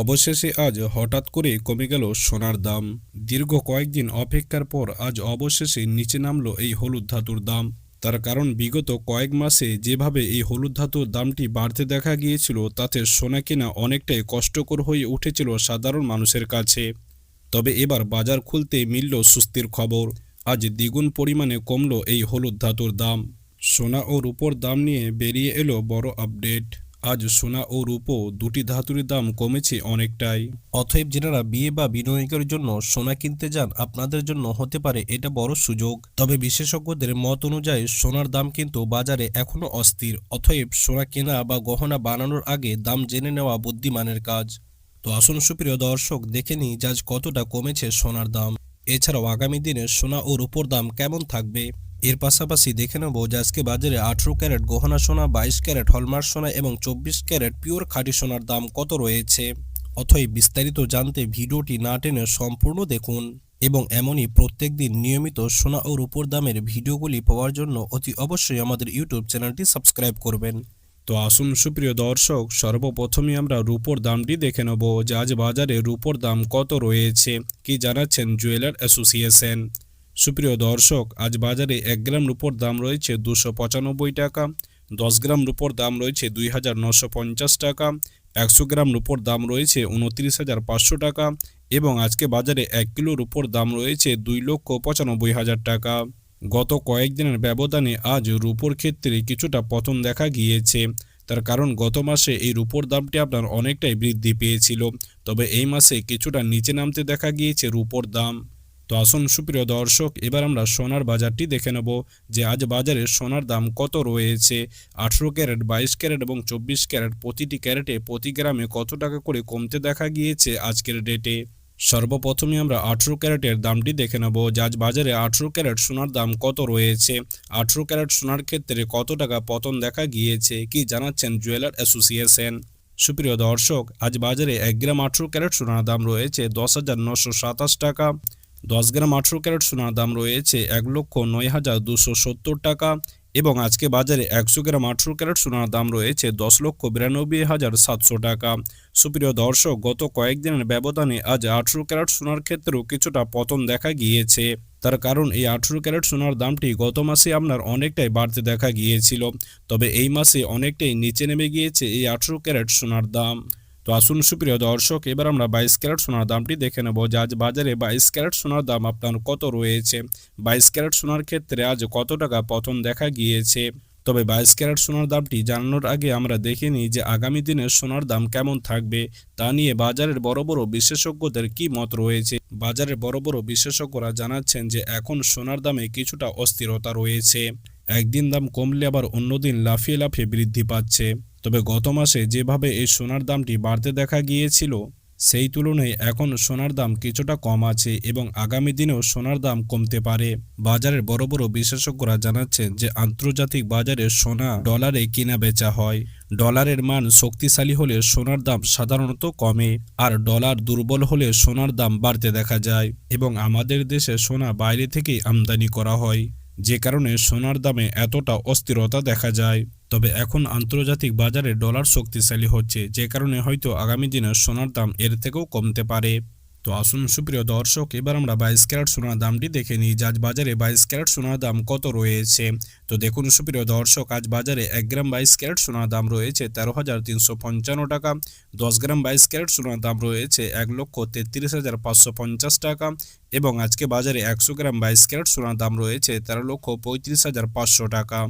অবশেষে আজ হঠাৎ করে কমে গেল সোনার দাম। দীর্ঘ কয়েকদিন অপেক্ষার পর আজ অবশেষে নিচে নামলো এই হলুদ ধাতুর দাম। তার কারণ বিগত কয়েক মাসে যেভাবে এই হলুদ ধাতুর দামটি বাড়তে দেখা গিয়েছিল, তাতে সোনা কেনা অনেকটাই কষ্টকর হয়ে উঠেছিল সাধারণ মানুষের কাছে। তবে এবার বাজার খুলতে মিলল সুস্থির খবর। আজ দ্বিগুণ পরিমাণে কমলো এই হলুদ ধাতুর দাম। সোনা ও রূপোর দাম নিয়ে বেরিয়ে এলো বড় আপডেট। আজ সোনা ও রূপো দুটি ধাতুর দাম কমেছে অনেকটাই। অতএব যারা বিয়ে বা বিনিয়োগের জন্য সোনা কিনতে যান, আপনাদের জন্য হতে পারে এটা বড় সুযোগ। তবে বিশেষজ্ঞদের মত অনুযায়ী সোনার দাম কিন্তু বাজারে এখনও অস্থির। অতএব সোনা কেনা বা গহনা বানানোর আগে দাম জেনে নেওয়া বুদ্ধিমানের কাজ। তো আসুন সুপ্রিয় দর্শক, দেখে নিই আজ কতটা কমেছে সোনার দাম। এছাড়াও আগামী দিনে সোনা ও রূপোর দাম কেমন থাকবে? এর পাশাপাশি দেখে নেব যে আজকে বাজারে আঠেরো ক্যারেট গহনা সোনা, বাইশ ক্যারেট হলমার্ক সোনা এবং চব্বিশ ক্যারেট পিওর খাঁটি সোনার দাম কত রয়েছে? অথই বিস্তারিত জানতে ভিডিওটি না টেনে সম্পূর্ণ দেখুন এবং এমনই প্রত্যেক দিন নিয়মিত সোনা ও রূপোর দামের ভিডিওগুলি পাওয়ার জন্য অতি অবশ্যই আমাদের ইউটিউব চ্যানেলটি সাবস্ক্রাইব করবেন। তো আসুন সুপ্রিয় দর্শক, সর্বপ্রথমে আমরা রূপোর দামটি দেখে নেব যে আজ বাজারে রূপোর দাম কত রয়েছে, কি জানাচ্ছেন জুয়েলার অ্যাসোসিয়েশন। সুপ্রিয় দর্শক, আজ বাজারে এক গ্রাম রূপোর দাম রয়েছে দুশো পঁচানব্বই টাকা, দশ গ্রাম রূপোর দাম রয়েছে দুই হাজার নশো পঞ্চাশ টাকা, একশো গ্রাম রূপোর দাম রয়েছে উনত্রিশ হাজার পাঁচশো টাকা এবং আজকে বাজারে এক কিলো রূপোর দাম রয়েছে দুই লক্ষ পঁচানব্বই হাজার টাকা। গত কয়েকদিনের ব্যবধানে আজ রূপোর ক্ষেত্রে কিছুটা পতন দেখা গিয়েছে। তার কারণ, গত মাসে এই রূপোর দামটি আপনার অনেকটাই বৃদ্ধি পেয়েছিল, তবে এই মাসে কিছুটা নিচে নামতে দেখা গিয়েছে রূপোর দাম। তো আসুন সুপ্রিয় দর্শক, এবার আমরা সোনার বাজারটি দেখে নেব যে আজ বাজারে সোনার দাম কত রয়েছে। আঠেরো ক্যারেট, বাইশ ক্যারেট এবং চব্বিশ ক্যারেট প্রতিটি ক্যারেটে প্রতি গ্রামে কত টাকা করে কমতে দেখা গিয়েছে আজকের ডেটে? সর্বপ্রথমে আমরা আঠেরো ক্যারেটের দামটি দেখে নেব আজ বাজারে আঠেরো ক্যারেট সোনার দাম কত রয়েছে। আঠেরো ক্যারেট সোনার ক্ষেত্রে কত টাকা পতন দেখা গিয়েছে কি জানাচ্ছেন জুয়েলার অ্যাসোসিয়েশন? সুপ্রিয় দর্শক, আজ বাজারে এক গ্রাম আঠেরো ক্যারেট সোনার দাম রয়েছে দশ হাজার নশো সাতাশ টাকা। দশ গ্রাম আঠেরো ক্যারেট সোনার দাম রয়েছে এক লক্ষ নয় হাজার দুশো সত্তর টাকা এবং আজকে বাজারে একশো গ্রাম আঠেরো ক্যারেট সোনার দাম রয়েছে দশ লক্ষ বিরানব্বই হাজার সাতশো টাকা। সুপ্রিয় দর্শক, গত কয়েকদিনের ব্যবধানে আজ আঠেরো ক্যারেট সোনার ক্ষেত্রেও কিছুটা পতন দেখা গিয়েছে। তার কারণ এই আঠেরো ক্যারেট সোনার দামটি গত মাসে আপনার অনেকটাই বাড়তে দেখা গিয়েছিল, তবে এই মাসে অনেকটাই নিচে নেমে গিয়েছে এই আঠেরো ক্যারেট সোনার দাম। তো আসুন, সুপ্রিয় দর্শক, এবার আমরা বাইশ ক্যারেট সোনার দামটি দেখে নেব। যে আজ বাজারে বাইশ ক্যারেট সোনার দাম আপনার কত রয়েছে? বাইশ ক্যারেট সোনার ক্ষেত্রে আজ কত টাকা পতন দেখা গিয়েছে? তবে বাইশ ক্যারেট সোনার দামটি জানানোর আগে আমরা দেখে নিই যে আগামী দিনে সোনার দাম কেমন থাকবে। তা নিয়ে বাজারের বড় বড় বিশেষজ্ঞদের কি মত রয়েছে? বাজারের বড় বড় বিশেষজ্ঞরা জানাচ্ছেন যে এখন সোনার দামে কিছুটা অস্থিরতা রয়েছে। একদিন দাম কমলে আবার অন্যদিন লাফিয়ে লাফিয়ে বৃদ্ধি পাচ্ছে। তবে গত মাসে যেভাবে এই সোনার দামটি বাড়তে দেখা গিয়েছিল, সেই তুলনায় এখন সোনার দাম কিছুটা কম আছে এবং আগামী দিনেও সোনার দাম কমতে পারে। বাজারের বড় বড় বিশেষজ্ঞরা জানাচ্ছেন যে আন্তর্জাতিক বাজারে সোনা ডলারে কেনা বেচা হয়। ডলারের মান শক্তিশালী হলে সোনার দাম সাধারণত কমে আর ডলার দুর্বল হলে সোনার দাম বাড়তে দেখা যায় এবং আমাদের দেশে সোনা বাইরে থেকেই আমদানি করা হয়। যে কারণে সোনার দামে এতটা অস্থিরতা দেখা যায়। তবে এখন আন্তর্জাতিক বাজারে ডলার শক্তিশালী হচ্ছে, যে কারণে হয়তো আগামী দিনে সোনার দাম এর থেকেও কমতে পারে। তো আসুন সুপ্রিয় দর্শক, এবার আমরা বাইশ ক্যারেট সোনার দামটি দেখে নিই আজ বাজারে বাইশ ক্যারেট সোনার দাম কত রয়েছে? তো দেখুন সুপ্রিয় দর্শক, আজ বাজারে এক গ্রাম বাইশ ক্যারেট সোনার দাম রয়েছে তেরো হাজার তিনশো পঞ্চান্ন টাকা, দশ গ্রাম বাইশ ক্যারেট সোনার দাম রয়েছে এক লক্ষ তেত্রিশ হাজার পাঁচশো পঞ্চাশ টাকা এবং আজকে বাজারে একশো গ্রাম বাইশ ক্যারেট সোনার দাম রয়েছে তেরো লক্ষ পঁয়ত্রিশ হাজার পাঁচশো টাকা।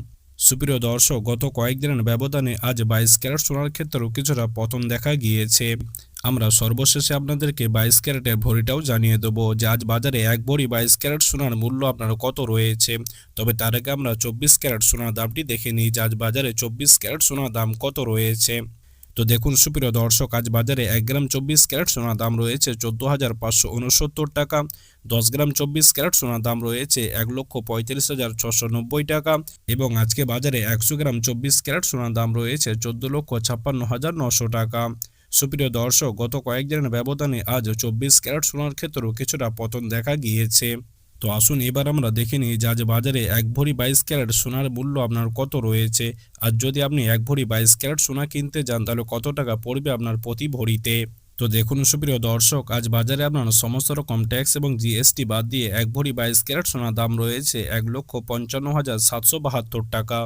সুপ্রিয় দর্শক, গত কয়েকদিনের ব্যবধানে আজ বাইশ ক্যারেট সোনার ক্ষেত্রেও কিছুটা পতন দেখা গিয়েছে। আমরা সর্বশেষে আপনাদেরকে বাইশ ক্যারেটের ভরিটাও জানিয়ে দেবো যে আজ বাজারে এক ভরি বাইশ ক্যারেট সোনার মূল্য আপনার কত রয়েছে। তবে তার আগে আমরা চব্বিশ ক্যারেট সোনার দামটি দেখে নিই যে আজ বাজারে চব্বিশ ক্যারেট সোনার দাম কত রয়েছে। তো দেখুন, সুপ্রিয় দর্শক, আজ বাজারে এক গ্রাম চব্বিশ ক্যারেট সোনার দাম রয়েছে চোদ্দ হাজার পাঁচশো উনসত্তর টাকা। দশ গ্রাম চব্বিশ ক্যারেট সোনার দাম রয়েছে এক লক্ষ পঁয়ত্রিশ হাজার ছশো নব্বই টাকা এবং আজকে বাজারে একশো গ্রাম চব্বিশ ক্যারেট সোনার দাম রয়েছে চোদ্দ লক্ষ ছাপ্পান্ন হাজার নশো টাকা। সুপ্রিয় দর্শক, গত কয়েকদিনের ব্যবধানে আজ চব্বিশ ক্যারেট সোনার ক্ষেত্রেও কিছুটা পতন দেখা গিয়েছে। তো আসুন এবার আমরা দেখে নিই যে আজ বাজারে এক ভরি বাইশ ক্যারেট সোনার মূল্য আপনার কত রয়েছে? আর যদি আপনি এক ভরি বাইশ ক্যারেট সোনা কিনতে যান, তাহলে কত টাকা পড়বে আপনার প্রতি ভরিতে? তো দেখুন সুপ্রিয় দর্শক, আজ বাজারে আপনার সমস্ত রকম ট্যাক্স এবং জিএসটি বাদ দিয়ে এক ভরি বাইশ ক্যারেট সোনার দাম রয়েছে এক লক্ষ পঞ্চান্ন হাজার সাতশো বাহাত্তর টাকা।